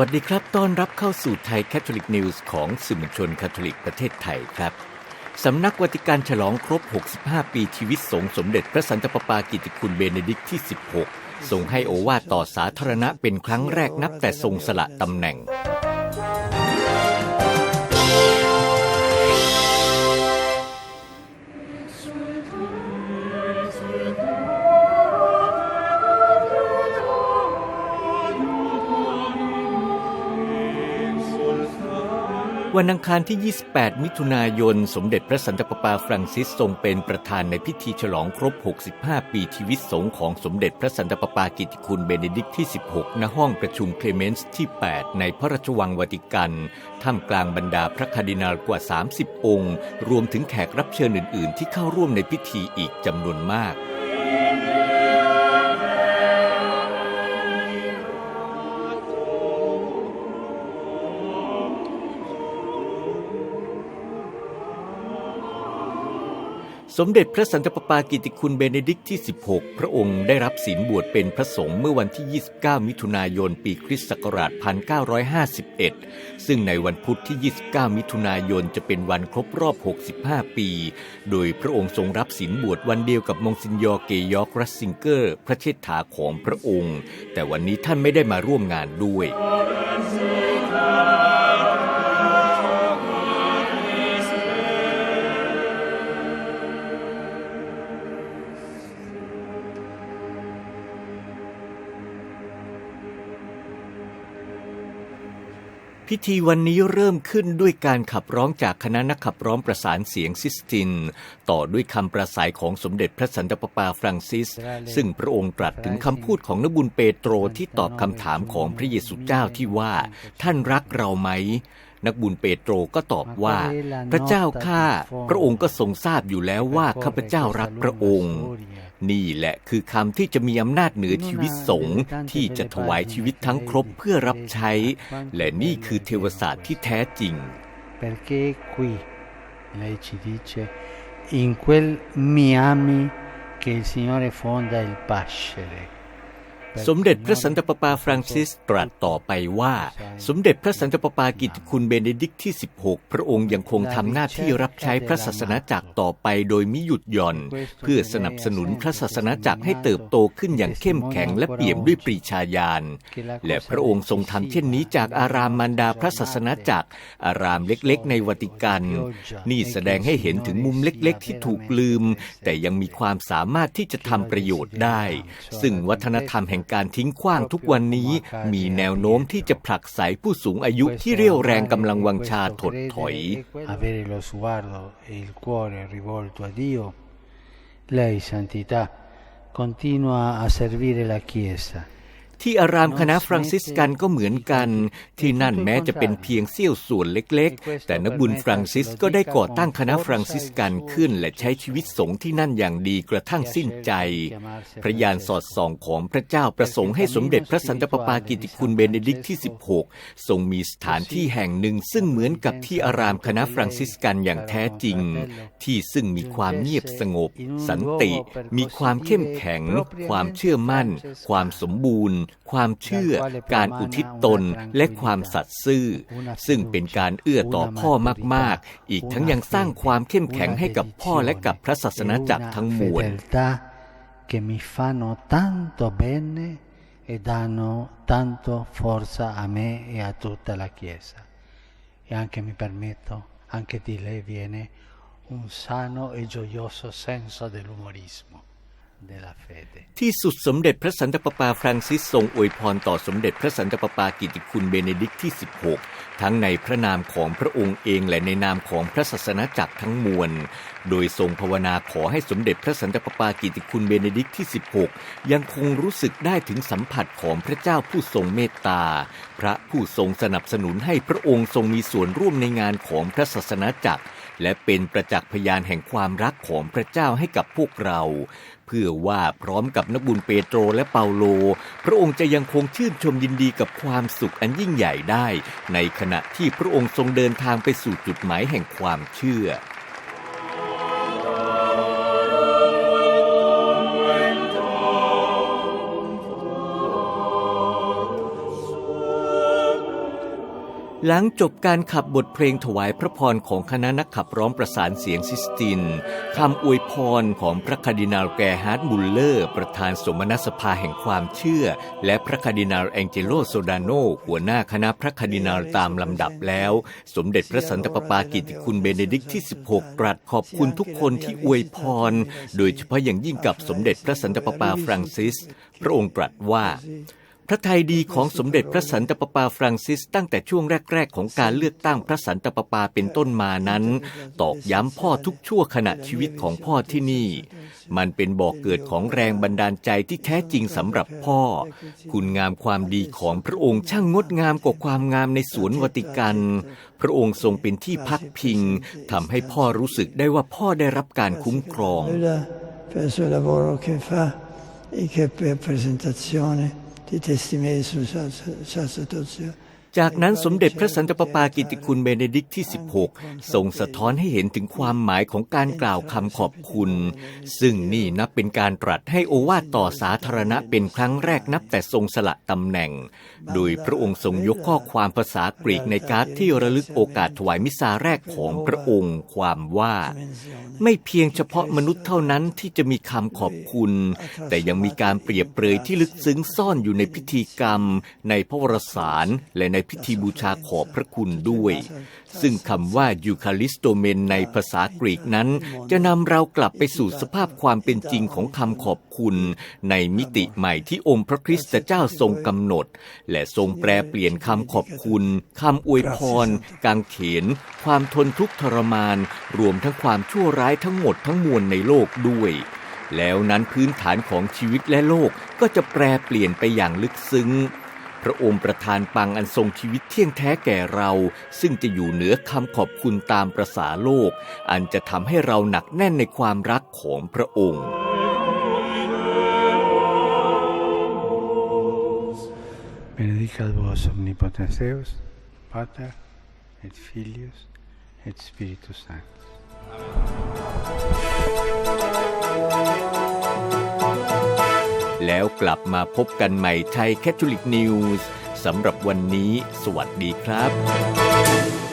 วัสดีครับ ต้อนรับเข้าสู่ไทยแคทอลิกนิวส์ของสื่อมวลชนคาทอลิกประเทศไทยครับ สำนักวัติการฉลองครบ 65 ปีชีวิตสงฆ์สมเด็จพระสันตะปาปากิติคุณเบเนดิกต์ที่ 16 ทรงให้โอวาต่อสาธารณะเป็นครั้งแรกนับแต่ทรงสละตำแหน่ง วันอังคารที่ 28 มิถุนายน สมเด็จพระสันตะปาปาฟรังซิสทรงเป็นประธานในพิธีฉลองครบ 65 ปีชีวิตสงฆ์ของสมเด็จพระสันตะปาปากิติคุณเบเนดิกต์ที่ 16 ณ ห้องประชุมเคลเมนส์ที่ 8 ในพระราชวังวาติกัน ท่ามกลางบรรดาพระคาร์ดินาลกว่า 30 องค์ รวมถึงแขกรับเชิญอื่น ๆ ที่เข้าร่วมในพิธีอีกจำนวนมาก สมเด็จพระสันตะปาปากิติคุณเบเนดิกต์ที่ 16 พระองค์ได้รับศีลบวชเป็นพระสงฆ์เมื่อวันที่ 29 มิถุนายน ปีคริสต์ศักราช 1951 ซึ่งในวันพุธที่ 29 มิถุนายนจะเป็นวันครบรอบ 65 ปี โดยพระองค์ทรงรับศีลบวชวันเดียวกับมงซินยอเกยอกรัสซิงเกอร์ พระเชษฐาของพระองค์ แต่วันนี้ท่านไม่ได้มาร่วมงานด้วย พิธีวันนี้เริ่มขึ้นด้วยการขับร้องจากคณะนักขับร้องประสานเสียงซิสติน ต่อด้วยคำประสายของสมเด็จพระสันตะปาปาฟรังซิส ซึ่งพระองค์ตรัสถึงคำพูดของนบุญเปโตรที่ตอบคำถามของพระเยซูเจ้าที่ว่า ท่านรักเราไหม นักบุญเปโตรก็ตอบว่า พระเจ้าข้าพระองค์ก็ทรงทราบอยู่แล้วว่าข้าพเจ้ารักพระองค์ นี่แหละคือคำที่จะมีอำนาจเหนือชีวิตสงฆ์ที่จะถวายชีวิตทั้งครบเพื่อรับใช้ และนี่คือเทวศาสตร์ที่แท้จริง perché qui lei ci dice in quel Miami che il Signore fonda il pascere สมเด็จพระสันตะปาปาฟรังซิสตรัสต่อไปว่า สมเด็จพระสันตะปาปากิติคุณเบเนดิกต์ที่ 16 พระองค์ยังคงทำหน้าที่รับใช้พระศาสนาจักรต่อไปโดยมิหยุดหย่อน เพื่อสนับสนุนพระศาสนาจักรให้เติบโตขึ้นอย่างเข้มแข็งและเปี่ยมด้วยปรีชาญาณและพระองค์ทรงทำเช่นนี้จากอารามมารดาพระศาสนาจักร อารามเล็กๆ ในวัติกัน นี่แสดงให้เห็นถึงมุมเล็กๆ ที่ถูกลืม แต่ยังมีความสามารถที่จะทำประโยชน์ได้ ซึ่งวัฒนธรรมแห่งการทิ้งขว้างทุกวันนี้ มีแนวโน้มที่จะผลักไสผู้สูงอายุที่เรี่ยวแรงกำลังวังชาถดถอย avere lo sguardo e il cuore rivolto a Dio lei santità continua a servire la Chiesa ที่อารามคณะฟรังซิสกันก็เหมือนกัน ที่นั่นแม้จะเป็นเพียงเสี้ยวส่วนเล็กๆ แต่นักบุญฟรังซิสก็ได้ก่อตั้งคณะฟรังซิสกันขึ้น และใช้ชีวิตสงฆ์ที่นั่นอย่างดีกระทั่งสิ้นใจ พระยานสอดส่องของพระเจ้าประสงค์ให้สมเด็จพระสันตะปาปากิติคุณเบเนดิกต์ที่ 16 ทรงมีสถานที่แห่งหนึ่งซึ่งเหมือนกับที่อารามคณะฟรังซิสกันอย่างแท้จริง ที่ซึ่งมีความเงียบสงบ สันติ มีความเข้มแข็ง ความเชื่อมั่น ความสมบูรณ์ความเชื่อ การอุทิศตนและความสัตย์ซื่อ ซึ่งเป็นการเอื้อต่อพ่อมาก ๆ อีกทั้งยังสร้างความเข้มแข็งให้กับพ่อและกับพระศาสนาจักรทั้งมวล fedeltà che mi fanno tanto bene e danno tanto forza a me e a tutta la Chiesa. E anche mi permetto, anche di lei viene un sano e gioioso senso dell'umorismo, della fede. ที่สุดสมเด็จพระสันตะปาปาฟรังซิสทรงอวยพรต่อสมเด็จพระสันตะปาปากิติคุณเบเนดิกต์ที่ 16 ทั้งในพระนามของพระองค์เองและในนามของพระศาสนาจักรทั้งมวล โดยทรงภาวนาขอให้สมเด็จพระสันตะปาปากิติคุณเบเนดิกต์ที่ 16 ยังคงรู้สึกได้ถึงสัมผัสของพระเจ้าผู้ทรงเมตตา พระผู้ทรงสนับสนุนให้พระองค์ทรงมีส่วนร่วมในงานของพระศาสนาจักร และเป็นประจักษ์พยานแห่งความรักของพระเจ้าให้กับพวกเรา เพื่อว่าพร้อมกับนักบุญเปโตรและเปาโล พระองค์จะยังคงชื่นชมยินดีกับความสุขอันยิ่งใหญ่ได้ ในขณะที่พระองค์ทรงเดินทางไปสู่จุดหมายแห่งความเชื่อ หลังจบการขับบทเพลงถวายพระพรของคณะนักขับร้องประสานเสียงซิสตินคำอวยพรของพระคาร์ดินาลแกรฮาร์ดมุลเลอร์ ประธานสมณสภาแห่งความเชื่อ และพระคาร์ดินาลแองเจโลโซดาโนหัวหน้าคณะพระคาร์ดินาลตามลำดับแล้ว สมเด็จพระสันตะปาปากิติคุณเบเนดิกต์ที่ 16 ตรัสขอบคุณทุกคนที่อวยพร โดยเฉพาะอย่างยิ่งกับสมเด็จพระสันตะปาปาฟรังซิส พระองค์ตรัสว่า พระทัยดีของสมเด็จพระสันตะปาปาฟรังซิสตั้งแต่ช่วงแรก ๆ ของการเลือกตั้งพระสันตะปาปาเป็นต้นมานั้น ตอกย้ำพ่อทุกชั่วขณะชีวิตของพ่อที่นี่ มันเป็นบ่อกเกิดของแรงบันดาลใจที่แท้จริงสำหรับพ่อ คุณงามความดีของพระองค์ช่างงดงามกว่าความงามในสวนวติกัน พระองค์ทรงเป็นที่พักพิงทำให้พ่อรู้สึกได้ว่าพ่อได้รับการคุ้มครอง per il suo lavoro che fa e che per presentazione ti testimoni sono stati, sono จากนั้นสมเด็จพระสันตะปาปากิติคุณเบเนดิกต์ที่ 16 ทรงสะท้อนให้เห็นถึงความหมายของการกล่าวคำขอบคุณ ซึ่งนี่นับเป็นการตรัสให้โอวาทต่อสาธารณะเป็นครั้งแรกนับแต่ทรงสละตำแหน่ง โดยพระองค์ทรงยกข้อความภาษากรีกในการ์ดที่ระลึกโอกาสถวายมิสซาแรกของพระองค์ความว่า ไม่เพียงเฉพาะมนุษย์เท่านั้นที่จะมีคำขอบคุณ แต่ยังมีการเปรียบเปรยที่ลึกซึ้งซ่อนอยู่ในพิธีกรรม ในพระวรสารและในพิธีบูชาขอบพระคุณด้วย ซึ่งคำว่ายูคาลิสโตเมนในภาษากรีกนั้น จะนำเรากลับไปสู่สภาพความเป็นจริงของคำขอบคุณ ในมิติใหม่ที่องค์พระคริสต์เจ้าทรงกำหนด และทรงแปลเปลี่ยนคำขอบคุณคำอวยพร กางเขน ความทนทุกข์ทรมาน รวมทั้งความชั่วร้ายทั้งหมดทั้งมวลในโลกด้วยแล้วนั้นพื้นฐานของชีวิตและโลกก็จะแปรเปลี่ยนไปอย่างลึกซึ้ง พระองค์ประทานปังอันทรงชีวิตเที่ยงแท้แก่เรา ซึ่งจะอยู่เหนือคำขอบคุณตามประษาโลก อันจะทำให้เราหนักแน่นในความรักของพระองค์ Benedicat vos omnipotens Deus, Pater et Filius et Spiritus Sanctus. แล้วกลับมาพบกันใหม่ไทยแคทอลิกนิวส์สำหรับวันนี้ สวัสดีครับ